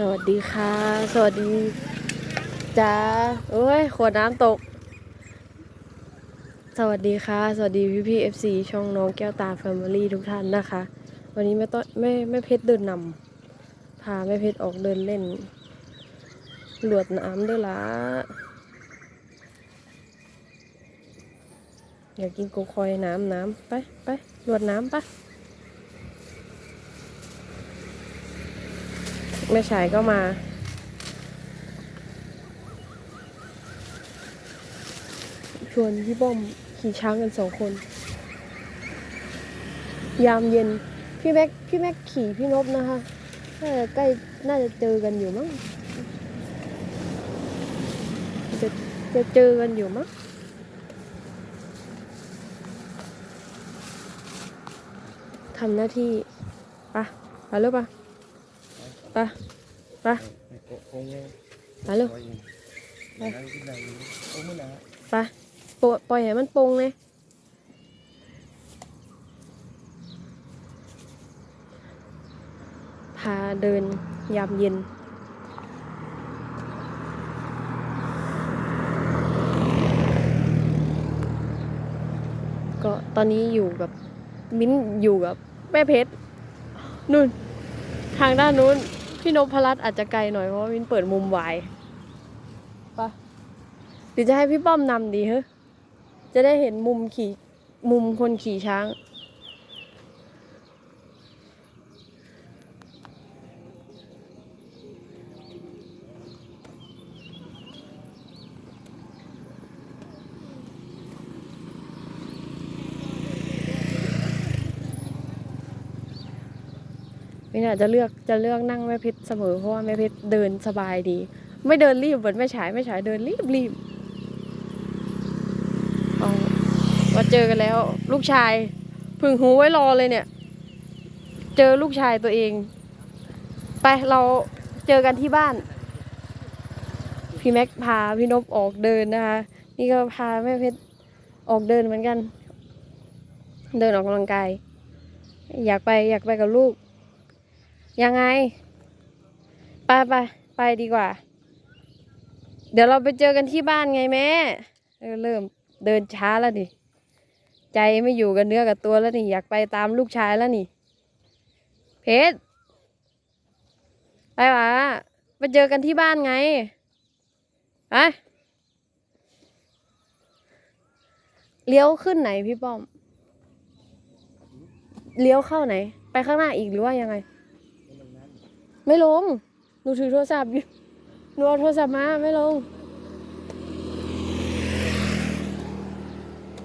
สวัสดีค่ะ สวัสดีจ้าโอ้ยขวดน้ำตก สวัสดีค่ะ สวัสดีพี่พี่เอฟซีช่องน้องแก้วตาแฟมิลี่ทุกท่านนะคะ วันนี้แม่ต้อยแม่แม่เพชรเดินนำพาแม่เพชรออกเดินเล่น หลวดน้ำด้วยละอยากกินโกคอยน้ำน้ำไปไปหลวดน้ำไป แม่ชายก็มาชวนพี่บ้อมขี่ช้างกันสองคน ยามเย็น พี่แม็กพี่แม็กขี่พี่นบนะคะน่าจะใกล้น่าจะเจอกันอยู่มั้งจะจะเจอกันอยู่มั้งทำหน้าที่ไปะไปเร็วปะ ปไปคงยังไปเร็วไปะปปล่อยปล่อยให้มันปงเลยพาเดินยามเย็นก็ตอนนี้อยู่กับมิ้นอยู่กับแม่เพชรนู่น ทางด้านนู้น พี่นพรัตอาจจะไกลหน่อยเพราะว่ามิ้นเปิดมุมวายไปะหรือจะให้พี่ป้อมนำดีเฮ้จะได้เห็นมุมขี่มุมคนขี่ช้าง ไม่น่าจะเลือกจะเลือกนั่งแม่เพชรเสมอเพราะว่าแม่เพชรเดินสบายดี ไม่เดินรีบเหมือนแม่ฉายแม่ฉายเดินรีบรีบเอามาเจอกันแล้ว ลูกชายพึ่งหูไว้รอเลยเนี่ย เจอลูกชายตัวเอง ไปเราเจอกันที่บ้าน พี่แม็กพาพี่นบออกเดินนะคะ นี่ก็พาแม่เพชรออกเดินเหมือนกัน เดินออกกำลังกาย อยากไปอยากไปกับลูก ยังไง ไปไปไปดีกว่า เดี๋ยวเราไปเจอกันที่บ้านไงแม่เริ่มเดินช้าแล้วดิใจไม่อยู่กับเนื้อกับตัวแล้วนี่ อยากไปตามลูกชายแล้วนี่ เพชรไปวะไปเจอกันที่บ้านไงอะเลี้ยวขึ้นไหนพี่ป้อม เลี้ยวเข้าไหน ไปข้างหน้าอีกหรือว่ายังไง ไม่ลง หนูถือโทรศัพท์อยู่ หนูเอาโทรศัพท์มาไม่ลง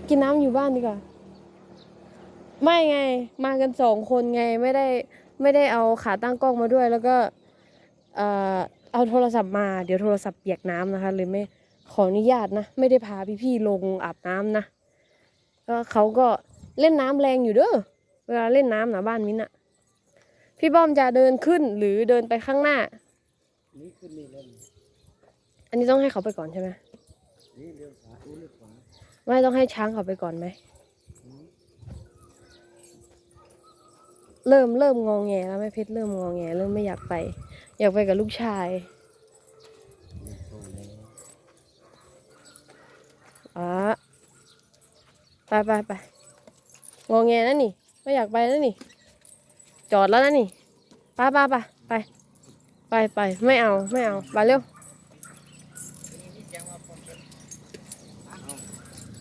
กินน้ำอยู่บ้านดีกว่า ไม่ไง มากันสองคนไงไม่ได้ไม่ได้เอาขาตั้งกล้องมาด้วย แล้วก็ เอ่อเอาโทรศัพท์มาเดี๋ยวโทรศัพท์เปียกน้ำนะคะเลยไม่ขออนุญาตนะ ไม่ได้พาพี่ๆลงอาบน้ำนะก็เขาก็เล่นน้ำแรงอยู่เด้อเวลาเล่นน้ำนะบ้านมิ้นอะ พี่ป้อมจะเดินขึ้นหรือเดินไปข้างหน้า นี่ขึ้นนี่เล่นอันนี้ต้องให้เขาไปก่อนใช่ไหมนี่เลี้ยวซ้าอู้เลี้ยวขวาไม่ต้องให้ช้างเขาไปก่อนไหม เริ่มเริ่มงองแงแล้วแม่เพชรเริ่มงองแงเริ่มไม่อยากไป อยากไปกับลูกชายนี่โตแล้วอ๋อไปไปไปงองแงแล้วนี่ ไม่อยากไปแล้วนี่ จอดแล้วนะนี่ไปไปไปไป ไปไปไม่เอาไม่เอาไปเร็ว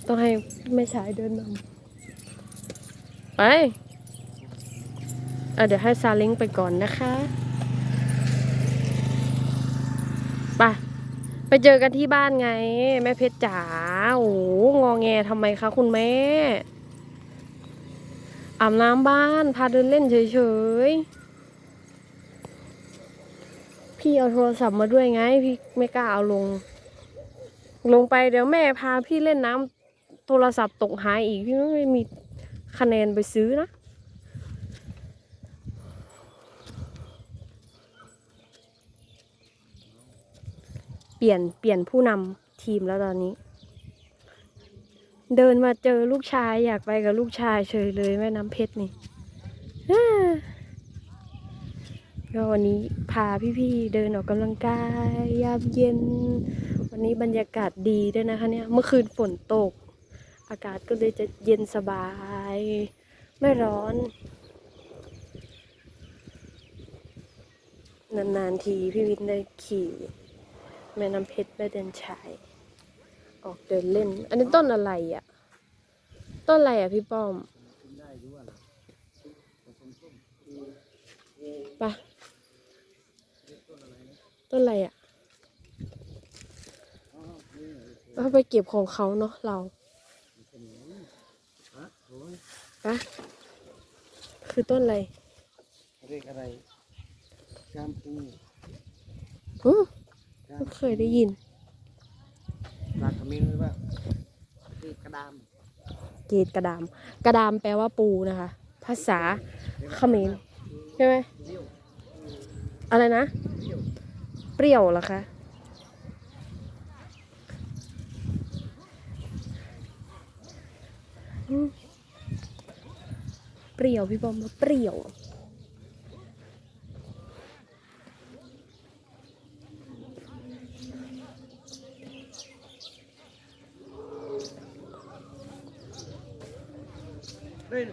ต้องให้แม่ใชายเดินนำไปเเดี๋ยวให้ซาเล้งไปก่อนนะคะไปไปเจอกันที่บ้านไง แม่เพชรจ๋าโอ้โหงแงทำไมคะคุณแม่ อาบน้ำบ้าน พาเดินเล่นเฉยๆ พี่เอาโทรศัพท์มาด้วยไง พี่ไม่กล้าเอาลง ลงไปเดี๋ยวแม่พาพี่เล่นน้ำโทรศัพท์ตกหายอีก พี่ไม่มีคะแนนไปซื้อนะเปลี่ยนเปลี่ยนผู้นำทีมแล้วตอนนี้ เดินมาเจอลูกชายอยากไปกับลูกชายเฉยเลยแม่น้ำเพชรนี่ก็วันนี้พาพี่ๆเดินออกกำลังกายยามเย็น วันนี้บรรยากาศดีด้วยนะคะเนี่ยเมื่อคืนฝนตก อากาศก็เลยจะเย็นสบาย ไม่ร้อน นานๆทีพี่วินได้ขี่ แม่น้ำเพชรไปเดินชาย ออกเดินเล่น อันนี้ต้นอะไรอะ ต้นอะไรอะพี่ป้อมกินได้ด้วยล่ะผสมส้มไปะต้นอะไรอะอ๋อนี่ก็ไปเก็บของเขาเนาะเราเป็นอย่างนี้ฮะโอ้ยปะคือต้นอะไร เรียกอะไรจามปูอือจาไม่มเคยได้ยินป ลาขมิ้นหรือว่าเรียกกระดามเกตกระดาม กระดามแปลว่าปูนะคะ ภาษาเขมรใช่ไหมเลี้ยวอะไรนะ เลี้ยวเปรี้ยวเหรอคะอืมเปรี้ยวพี่บอมว่าเปรี้ยว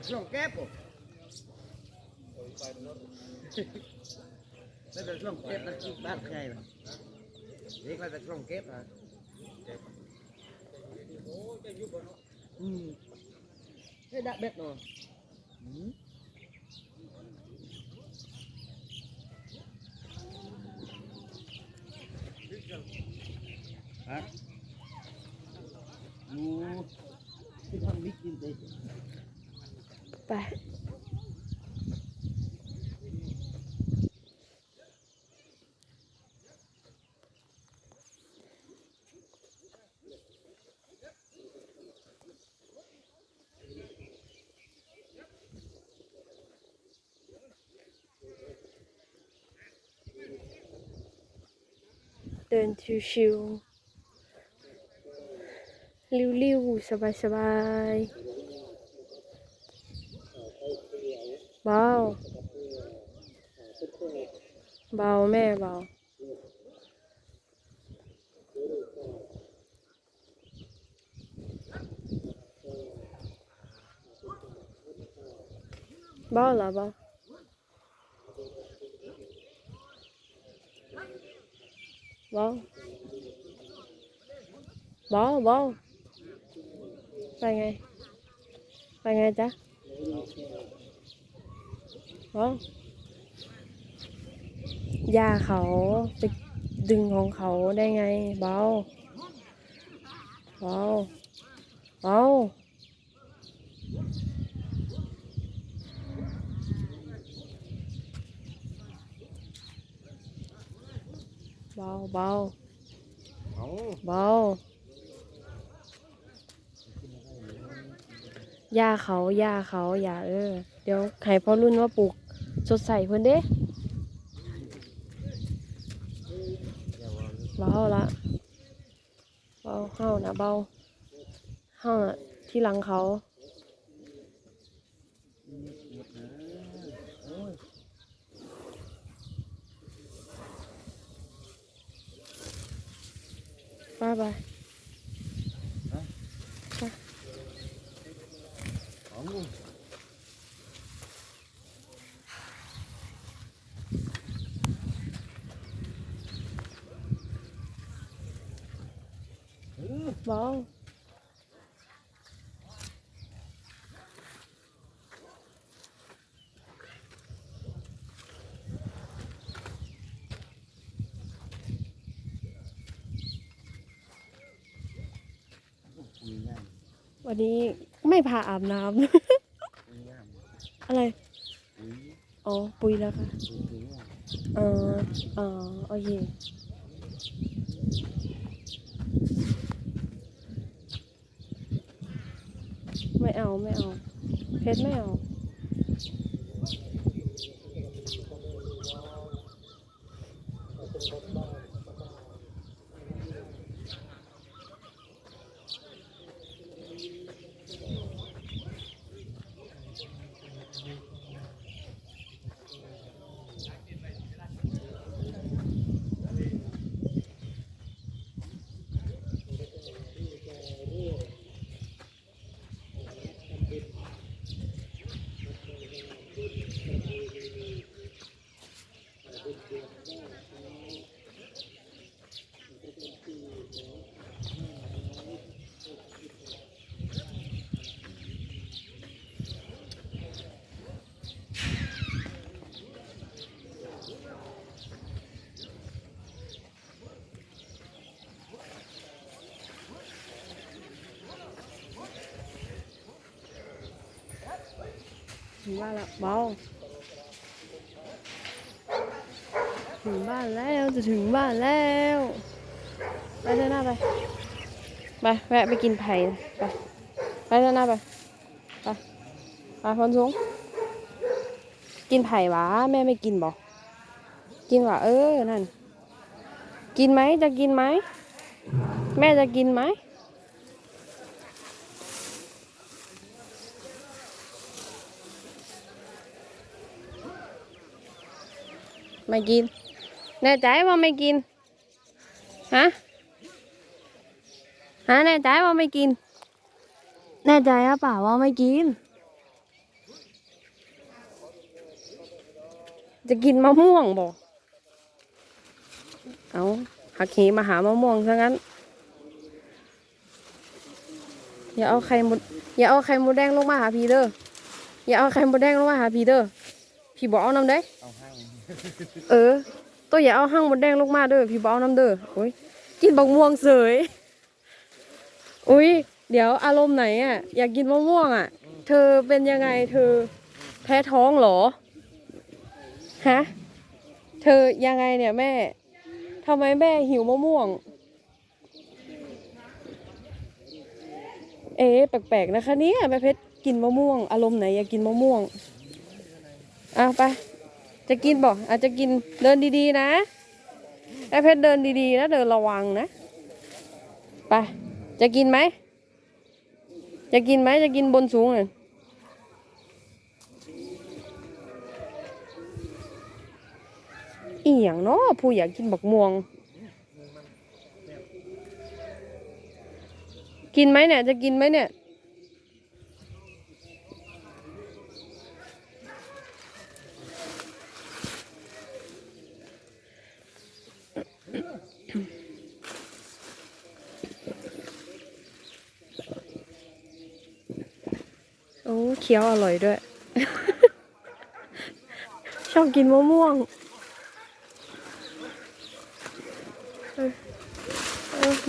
ช่องแก๊บผมแล้วแต่ช่องแก๊บนั่นคือบ้านใครล่ะเด็กอะไรแต่ช่องแก๊บอะอืมให้ดักเบ็ดหนาะอืมฮะดูที่ทำบิ๊กกินเด็ก ไป เดินชิวๆริ้วๆ สบายๆ เบา เบาแม่เบาเบาเหรอเบา เบาเบาเบาไปไงไปไงจ๊ะ เบาย่าเขาไปดึงของเขาได้ไงเบาเบาเบาเบาเบาเอาเบาย่าเขาย่าเขาอย่าเออ เดี๋ยวให้พ่อรุ่นว่าปลูกสดใสเพื่อนเด้อย่าว่าเบาละเบาเฮานะเบาเฮาน่ะที่หลังเขา ป้าไป เอา เบา คุยงาม วันนี้ไม่พาอาบน้ำคุยงามอะไรคุยอ๋อ ปุยแล้วค่ะคุยคุยงามเออเออโอเคไม่เอา ไม่เอา เพชรไม่เอา ถึงบ้านแล้วเบาถึงบ้านแล้วจะถึงบ้านแล้วไปเดินหน้าไปไปแวะไปกินไผ่ไปไปเดินหน้าไปไปไปพนสูงกินไผ่หวะแม่ไม่กินบอกกินหวะเออนั่นกินไหมจะกินไหมแม่จะกินไหม ไม่กิน แน่ใจว่าไม่กิน ฮะ ฮะ แน่ใจว่าไม่กิน แน่ใจหรือเปล่าว่าไม่กิน จะกินมะม่วงบอก เอาหักเหมาหามะม่วงซะงั้น อย่าเอาไข่มด อย่าเอาไข่มดแดงลงมาหาพี่เด้อ อย่าเอาไข่มดแดงลงมาหาพี่เด้อ พี่บอกเอาน้ำได้ เออ ตัวอย่าเอาห้างมดแดงลงมาเด้อพี่บอกเอาน้ำเด้อโอ้ยกินบักม่วงเสยอุ้ยเดี๋ยวอารมณ์ไหนอะ อยากกินมะม่วงอะ เธอเป็นยังไงเธอแพ้ท้องเหรอฮะเธอยังไงเนี่ยแม่ทำไมแม่หิวมะม่วง เอ๊ะแปลกๆนะคะเนี่ยแม่เพชรกินมะม่วง อารมณ์ไหนอยากกินมะม่วงอะไป จะกินบอกอาจจะกินเดินดีๆ นะแม่เพชรเดินดีๆนะเดินระวังนะไปจะกินไหมจะกินไหมจะกินบนสูงน่ะอีหยังเนาะผู้อยากกินบักม่วง กินไหมเนี่ยจะกินไหมเนี่ย เคี้ยวอร่อยด้วย ชอบกินมะม่วง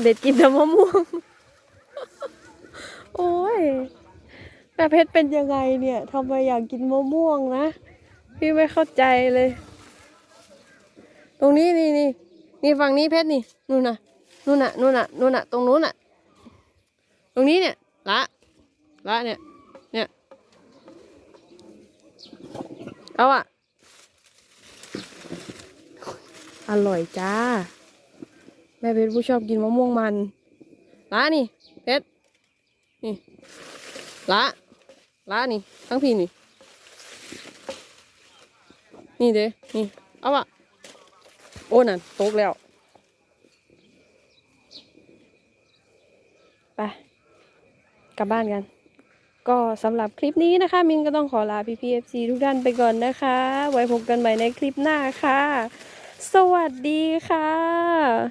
เด็ดกินแต่มะม่วง โอ้ยแม่เพชรเป็นยังไงเนี่ยทำไมอยากกินมะม่วงนะ พี่ไม่เข้าใจเลย ตรงนี้นี่นี่นี่ฝั่งนี้เพชรนี่นู่นน่ะนู่นน่ะนู่นน่ะนู่นน่ะตรงนู้นน่ะ ตรงนี้เนี่ยละละเนี่ย เอาอะอร่อยจ้า แม่เพชรผู้ชอบกินมะม่วงมันละนี่เพชรนี่ละละนี่ทั้งพี่นี่ นี่เด้นี่ เอาอะโอ้นั่นตกแล้ว ไป กลับบ้านกัน ก็สำหรับคลิปนี้นะคะ มินก็ต้องขอลาพี่พีเอฟซีทุกท่านไปก่อนนะคะ ไว้พบกันใหม่ในคลิปหน้าค่ะ สวัสดีค่ะ